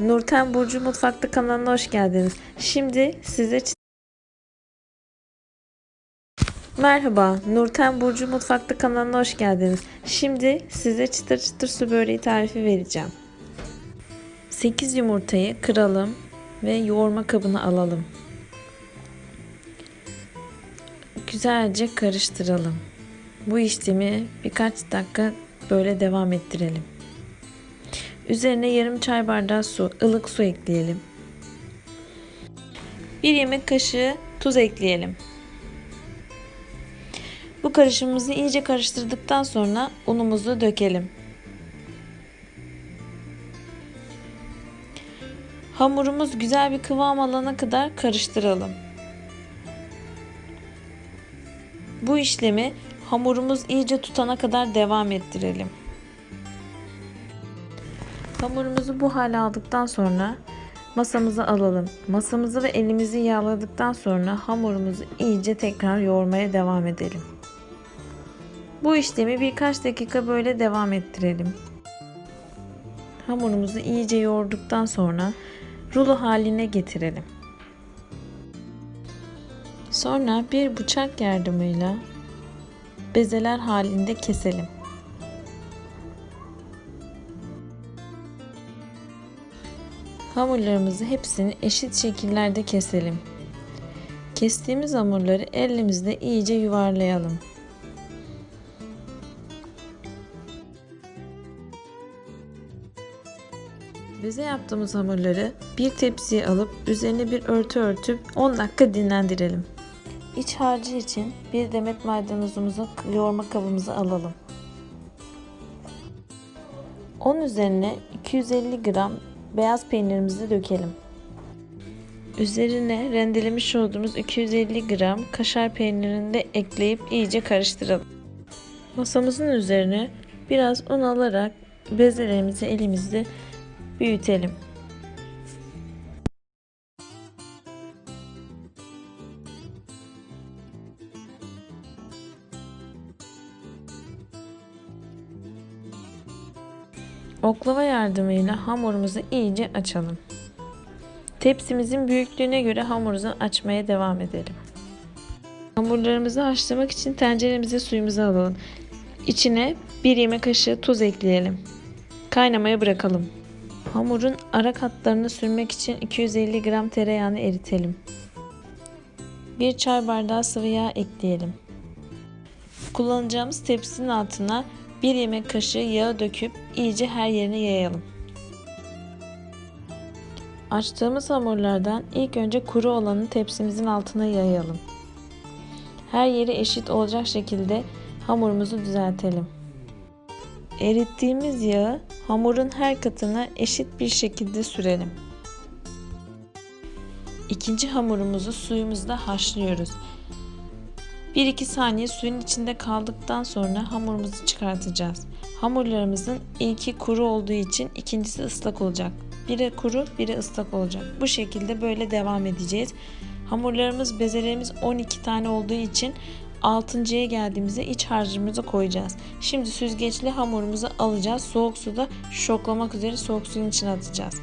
Nurten Burcu Mutfakta kanalına hoş geldiniz. Şimdi size Merhaba, Nurten Burcu Mutfakta kanalına hoş geldiniz. Şimdi size çıtır çıtır su böreği tarifi vereceğim. 8 yumurtayı kıralım ve yoğurma kabına alalım. Güzelce karıştıralım. Bu işlemi birkaç dakika böyle devam ettirelim. Üzerine yarım çay bardağı su, ılık su ekleyelim. Bir yemek kaşığı tuz ekleyelim. Bu karışımımızı iyice karıştırdıktan sonra unumuzu dökelim. Hamurumuz güzel bir kıvam alana kadar karıştıralım. Bu işlemi hamurumuz iyice tutana kadar devam ettirelim. Hamurumuzu bu hale aldıktan sonra masamıza alalım. Masamızı ve elimizi yağladıktan sonra hamurumuzu iyice tekrar yoğurmaya devam edelim. Bu işlemi birkaç dakika böyle devam ettirelim. Hamurumuzu iyice yoğurduktan sonra rulo haline getirelim. Sonra bir bıçak yardımıyla bezeler halinde keselim. Hamurlarımızı hepsini eşit şekillerde keselim. Kestiğimiz hamurları elimizde iyice yuvarlayalım. Beze yaptığımız hamurları bir tepsiye alıp üzerine bir örtü örtüp 10 dakika dinlendirelim. İç harcı için bir demet maydanozumuzu yoğurma kabımıza alalım. Onun üzerine 250 gram beyaz peynirimizi dökelim. Üzerine rendelemiş olduğumuz 250 gram kaşar peynirini de ekleyip iyice karıştıralım. Masamızın üzerine biraz un alarak bezelerimizi elimizde büyütelim. Oklava yardımıyla hamurumuzu iyice açalım. Tepsimizin büyüklüğüne göre hamurumuzu açmaya devam edelim. Hamurlarımızı haşlamak için tenceremize suyumuzu alalım. İçine bir yemek kaşığı tuz ekleyelim. Kaynamaya bırakalım. Hamurun ara katlarını sürmek için 250 gram tereyağını eritelim. Bir çay bardağı sıvı yağ ekleyelim. Kullanacağımız tepsinin altına bir yemek kaşığı yağı döküp iyice her yerine yayalım. Açtığımız hamurlardan ilk önce kuru olanı tepsimizin altına yayalım. Her yeri eşit olacak şekilde hamurumuzu düzeltelim. Erittiğimiz yağı hamurun her katına eşit bir şekilde sürelim. İkinci hamurumuzu suyumuzda haşlıyoruz. 1-2 saniye suyun içinde kaldıktan sonra hamurumuzu çıkartacağız. Hamurlarımızın ilki kuru olduğu için ikincisi ıslak olacak. Biri kuru, biri ıslak olacak. Bu şekilde böyle devam edeceğiz. Hamurlarımız, bezelerimiz 12 tane olduğu için 6.ya geldiğimizde iç harcımızı koyacağız. Şimdi süzgeçli hamurumuzu alacağız. Soğuk suda şoklamak üzere soğuk suyun içine atacağız.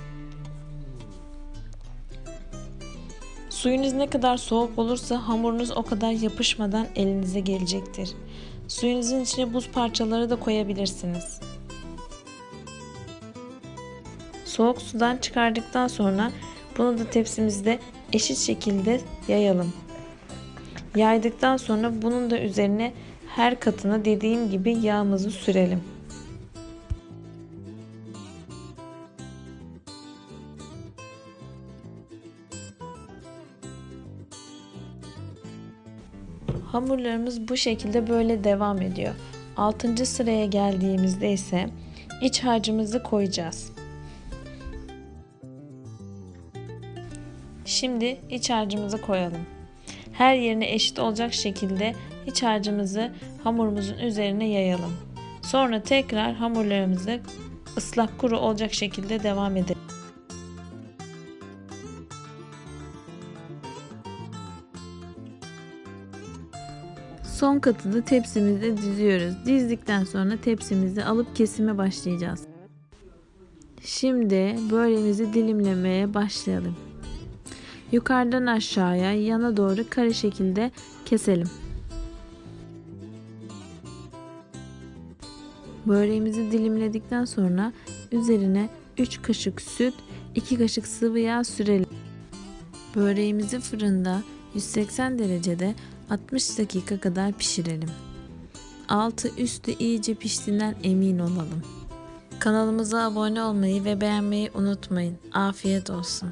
Suyunuz ne kadar soğuk olursa hamurunuz o kadar yapışmadan elinize gelecektir. Suyunuzun içine buz parçaları da koyabilirsiniz. Soğuk sudan çıkardıktan sonra bunu da tepsimizde eşit şekilde yayalım. Yaydıktan sonra bunun da üzerine her katına dediğim gibi yağımızı sürelim. Hamurlarımız bu şekilde böyle devam ediyor. 6. sıraya geldiğimizde ise iç harcımızı koyacağız. Şimdi iç harcımızı koyalım. Her yerine eşit olacak şekilde iç harcımızı hamurumuzun üzerine yayalım. Sonra tekrar hamurlarımızı ıslak kuru olacak şekilde devam edelim. Son katını tepsimizde diziyoruz. Dizdikten sonra tepsimizi alıp kesime başlayacağız. Şimdi böreğimizi dilimlemeye başlayalım. Yukarıdan aşağıya yana doğru kare şekilde keselim. Böreğimizi dilimledikten sonra üzerine 3 kaşık süt, 2 kaşık sıvı yağ sürelim. Böreğimizi fırında 180 derecede 60 dakika kadar pişirelim. Altı üstü iyice piştiğinden emin olalım. Kanalımıza abone olmayı ve beğenmeyi unutmayın. Afiyet olsun.